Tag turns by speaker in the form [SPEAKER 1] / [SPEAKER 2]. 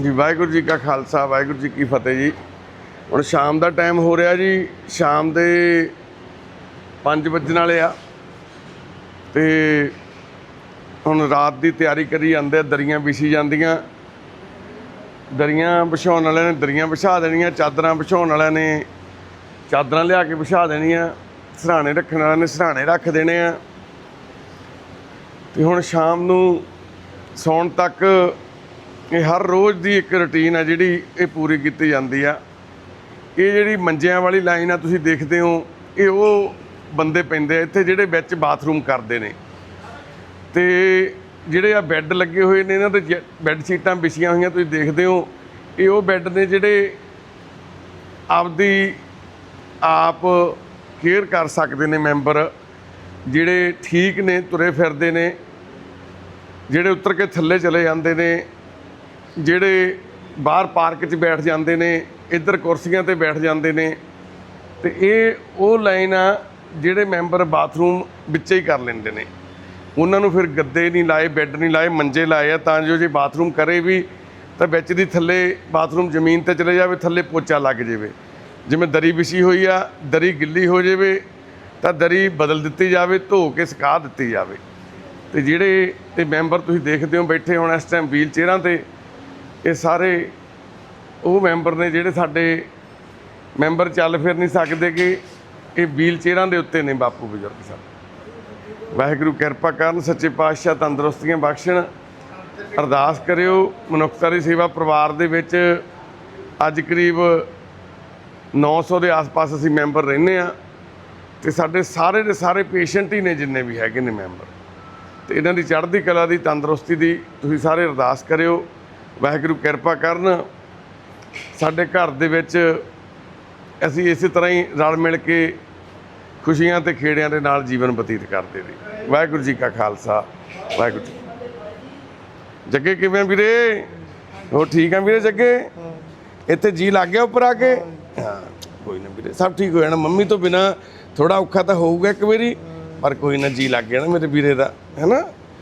[SPEAKER 1] ਜੀ ਵਾਹਿਗੁਰੂ ਜੀ ਕਾ ਖਾਲਸਾ ਵਾਹਿਗੁਰੂ ਜੀ ਕੀ ਫਤਿਹ ਜੀ। ਹੁਣ ਸ਼ਾਮ ਦਾ ਟਾਈਮ ਹੋ ਰਿਹਾ ਜੀ ਸ਼ਾਮ ਦੇ 5 ਵੱਜਣ ਵਾਲੇ ਆ। ਤੇ ਹੁਣ ਰਾਤ ਦੀ ਤਿਆਰੀ ਕਰੀ ਜਾਂਦੇ ਆ, ਦਰੀਆਂ ਵਿਛੀ ਜਾਂਦੀਆਂ। ਦਰੀਆਂ ਵਿਛਾਉਣ ਵਾਲਿਆਂ ਨੇ ਦਰੀਆਂ ਵਿਛਾ ਦੇਣੀਆਂ ਚਾਦਰਾਂ ਵਿਛਾਉਣ ਵਾਲਿਆਂ ਨੇ ਚਾਦਰਾਂ ਲਿਆ ਕੇ ਵਿਛਾ ਦੇਣੀਆਂ ਸਰਾਣੇ ਰੱਖਣ ਵਾਲਿਆਂ ਨੇ ਸਰਾਣੇ ਰੱਖ ਦੇਣੇ ਆ। ਤੇ ਹੁਣ ਸ਼ਾਮ ਨੂੰ ਸੌਣ ਤੱਕ ਇਹ ਹਰ ਰੋਜ਼ ਦੀ ਇੱਕ ਰੁਟੀਨ ਆ ਜਿਹੜੀ ਇਹ ਪੂਰੀ ਕੀਤੀ ਜਾਂਦੀ ਆ। ਇਹ ਜਿਹੜੀ ਮੰਜਿਆਂ ਵਾਲੀ ਲਾਈਨ ਆ ਤੁਸੀਂ ਦੇਖਦੇ ਹੋ, ਇਹ ਉਹ ਬੰਦੇ ਪੈਂਦੇ ਆ ਇੱਥੇ ਜਿਹੜੇ ਵਿੱਚ ਬਾਥਰੂਮ ਕਰਦੇ ਨੇ। ਤੇ ਜਿਹੜੇ ਆ ਬੈੱਡ ਲੱਗੇ ਹੋਏ ਨੇ, ਇਹਨਾਂ ਤੇ ਜ- ਬੈੱਡ ਸ਼ੀਟਾਂ ਵਿਛੀਆਂ ਹੋਈਆਂ ਤੁਸੀਂ ਦੇਖਦੇ ਹੋ। ਇਹ ਉਹ ਬੈੱਡ ਨੇ ਜਿਹੜੇ ਆਪਦੀ ਆਪ ਕੇਅਰ ਕਰ ਸਕਦੇ ਨੇ ਮੈਂਬਰ, ਜਿਹੜੇ ਠੀਕ ਨੇ, ਤੁਰੇ ਫਿਰਦੇ ਨੇ, ਜਿਹੜੇ ਉਤਰ ਕੇ ਥੱਲੇ ਚਲੇ ਜਾਂਦੇ ਨੇ। ਜਿਹੜੇ ਬਾਹਰ ਪਾਰਕ 'ਚ ਬੈਠ ਜਾਂਦੇ ਨੇ, ਇੱਧਰ ਕੁਰਸੀਆਂ ਤੇ ਬੈਠ ਜਾਂਦੇ ਨੇ, ਤੇ ਇਹ ਉਹ ਲਾਈਨ ਆ ਜਿਹੜੇ ਮੈਂਬਰ ਬਾਥਰੂਮ ਵਿੱਚ ਹੀ ਕਰ ਲੈਂਦੇ ਨੇ। ਉਹਨਾਂ ਨੂੰ ਫਿਰ ਗੱਦੇ ਨਹੀਂ ਲਾਏ, ਬੈੱਡ ਨਹੀਂ ਲਾਏ, ਮੰਜੇ ਲਾਏ ਆ, ਤਾਂ ਜੋ ਜੇ ਬਾਥਰੂਮ ਕਰੇ ਵੀ, ਤਾਂ ਵਿੱਚ ਦੀ ਥੱਲੇ ਬਾਥਰੂਮ ਜ਼ਮੀਨ ਤੇ ਚਲੇ ਜਾਵੇ, ਥੱਲੇ ਪੋਚਾ ਲੱਗ ਜਾਵੇ। ਜਿਵੇਂ ਦਰੀ ਵਿਛੀ ਹੋਈ ਆ, ਦਰੀ ਗਿੱਲੀ ਹੋ ਜਾਵੇ, ਤਾਂ ਦਰੀ ਬਦਲ ਦਿੱਤੀ ਜਾਵੇ, ਧੋ ਕੇ ਸੁਕਾ ਦਿੱਤੀ ਜਾਵੇ। ਤੇ ਜਿਹੜੇ ਤੇ ਮੈਂਬਰ ਤੁਸੀਂ ਦੇਖਦੇ ਹੋ ਬੈਠੇ ਹੁਣ ਇਸ ਟਾਈਮ ਵੀਲ ਚੇਅਰਾਂ ਤੇ ਇਹ ਸਾਰੇ ਉਹ ਮੈਂਬਰ ਨੇ ਜਿਹੜੇ ਸਾਡੇ ਮੈਂਬਰ ਚੱਲ ਫਿਰ ਨਹੀਂ ਸਕਦੇ ਕਿ ਇਹ ਵੀਲ ਚੇਅਰਾਂ ਦੇ ਉੱਤੇ ਨੇ ਬਾਪੂ ਬਜ਼ੁਰਗ ਸਾਹਿਬ ਵਾਹਿਗੁਰੂ ਕਿਰਪਾ ਕਰਨ, ਸੱਚੇ ਪਾਤਸ਼ਾਹ ਤੰਦਰੁਸਤੀਆਂ ਬਖਸ਼ਣ। ਅਰਦਾਸ ਕਰਿਓ, ਮਨੁੱਖਤਾ ਦੀ ਸੇਵਾ ਪਰਿਵਾਰ ਦੇ ਵਿੱਚ ਅੱਜ ਕਰੀਬ 900 ਦੇ ਆਸ-ਪਾਸ ਅਸੀਂ ਮੈਂਬਰ ਰਹਿੰਦੇ ਆ ਤੇ ਸਾਡੇ ਸਾਰੇ ਦੇ ਸਾਰੇ ਪੇਸ਼ੈਂਟ ਹੀ ਨੇ ਜਿੰਨੇ ਵੀ ਹੈਗੇ ਨੇ ਮੈਂਬਰ। ਤੇ ਇਹਨਾਂ ਦੀ ਚੜ੍ਹਦੀ ਕਲਾ ਦੀ, ਤੰਦਰੁਸਤੀ ਦੀ ਤੁਸੀਂ ਸਾਰੇ ਅਰਦਾਸ ਕਰਿਓ। ਵਾਹਿਗੁਰੂ ਕਿਰਪਾ ਕਰਨ। ਸਾਡੇ ਘਰ ਦੇ ਵਿੱਚ ਅਸੀਂ ਇਸੇ ਤਰ੍ਹਾਂ ਹੀ ਰਲ ਮਿਲ ਕੇ ਖੁਸ਼ੀਆਂ ਤੇ ਖੇੜਿਆਂ ਦੇ ਨਾਲ ਜੀਵਨ ਬਤੀਤ ਕਰਦੇ ਰਹੇ ਵਾਹਿਗੁਰੂ ਜੀ ਕਾ ਖਾਲਸਾ, ਵਾਹਿਗੁਰੂ ਜੱਗੇ ਕਿਵੇਂ ਵੀਰੇ? ਹੋ ਠੀਕ ਆ ਵੀਰੇ ਜੱਗੇ? ਇੱਥੇ ਜੀ ਲੱਗ ਗਿਆ ਉੱਪਰ ਆ ਕੇ? ਹਾਂ, ਕੋਈ ਨਾ ਵੀਰੇ, ਸਭ ਠੀਕ ਹੋ ਜਾਣਾ। ਮੰਮੀ ਤੋਂ ਬਿਨਾ ਥੋੜਾ ਔਖਾ ਤਾਂ ਹੋਊਗਾ ਇੱਕ ਵਾਰੀ, ਪਰ ਕੋਈ ਨਾ ਜੀ ਲੱਗ ਗਿਆ ਨਾ ਮੇਰੇ ਵੀਰੇ ਦਾ ਹੈਨਾ